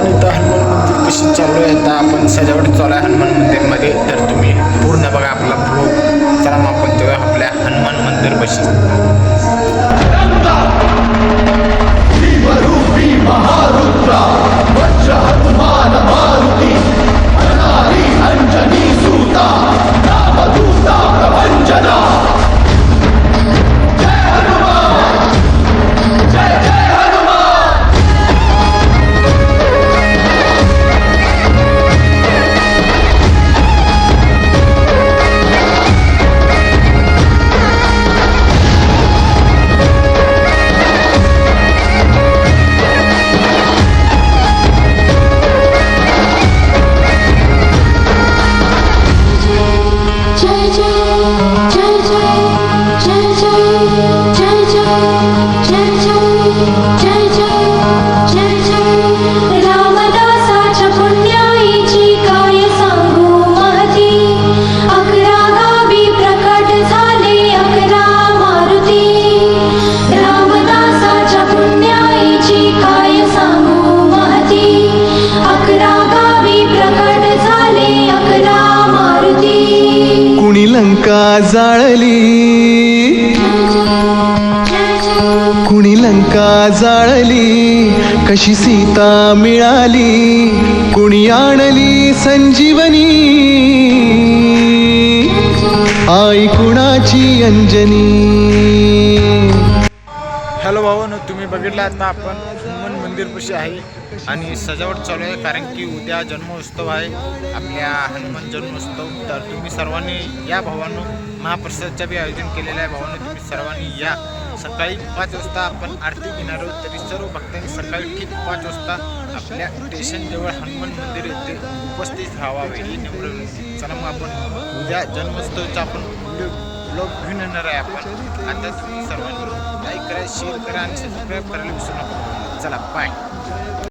आपण इथं हनुमान मंदिर कशी चालू आहे? आता आपण सजावट चालू आहे हनुमान मंदिरमध्ये. तर तुम्ही पूर्ण बघा आपला ब्लॉग चला मग आपण तेव्हा आपल्या हनुमान मंदिर बशी जाळली. कुणी लंका जाळली कशी सीता मिळाली कुणी आणली संजीवनी. आई कुणाची अंजनी. हॅलो भाऊ तुम्ही बघितलं आता आपण मंदिरपाशी आहे आणि सजावट चालू आहे कारण की उद्या जन्मोत्सव आहे आपल्या हनुमान जन्मोत्सव. तर तुम्ही सर्वांनी या भावानो महाप्रसादचं बी आयोजन केलेलं आहे. भावानो तुम्ही सर्वांनी या. सकाळी पाच वाजता आपण आरती घेणार आहोत. तरी सर्व भक्तांनी सकाळी ठीक पाच वाजता आपल्या स्टेशनजवळ हनुमान मंदिर येथे उपस्थित राहावे. ही नम्र चला मग आपण उद्या जन्मोत्सवचा आपण ब्लॉग घेऊन येणार आहे आपण. आता तुम्ही सर्वांनी लाईक करा शेअर करा आणि सबस्क्राईब करायला विसरू नका. चला बाय